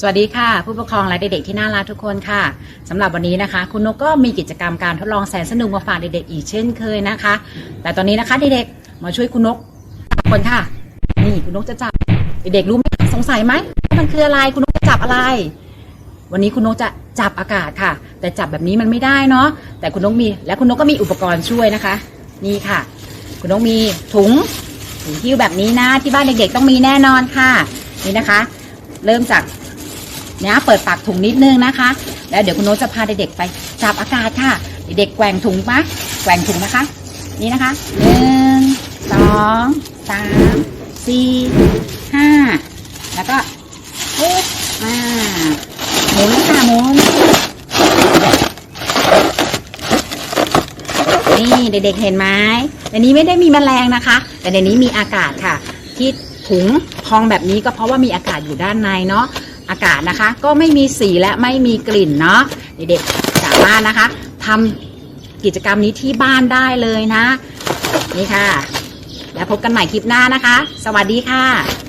สวัสดีค่ะ ผู้ปกครองและเด็กๆที่น่ารักทุกคนค่ะสำหรับวันนี้นะคะ คุณนกก็มีกิจกรรมการทดลองแสนสนุกมาฝากเด็กๆอีกเช่นเคยนะคะ แต่ตอนนี้นะคะเด็กๆมาช่วยคุณนกจับคนค่ะ นี่คุณนกจะจับเด็กๆรู้ไหมสงสัยไหมว่ามันคืออะไรคุณนกจะจับอะไร วันนี้คุณนกจะจับอากาศค่ะ แต่จับแบบนี้มันไม่ได้เนาะแต่คุณนกมีและคุณนกก็มีอุปกรณ์ช่วยนะคะ นี่ค่ะ คุณนกมีถุงถุงหิ้วแบบนี้นะที่บ้านเด็กๆ ต้องมีแน่นอนค่ะนี่นะคะ เริ่มจาก นี่ยเปิดปากถุงนิดนึงนะคะ แล้วเดี๋ยวคุณโน้ตจะพาเด็กๆไปจับอากาศค่ะ เด็กๆแกว่งถุงปะแกว่งถุงนะคะ นี่นะคะหนึ่งสองสามสี่ห้าแล้วก็ปุ๊บมาหมุนค่ะหมุนนี่เด็กๆเห็นไหมแต่นี้ไม่ได้มีแมลงนะคะ แต่ในนี้มีอากาศค่ะ ที่ถุงพองแบบนี้ก็เพราะว่ามีอากาศอยู่ด้านในเนาะ อากาศนะคะ ก็ไม่มีสีและไม่มีกลิ่นเนาะเด็กๆสามารถนะคะทำกิจกรรมนี้ที่บ้านได้เลยนะ นี่ค่ะ แล้วพบกันใหม่คลิปหน้านะคะ สวัสดีค่ะ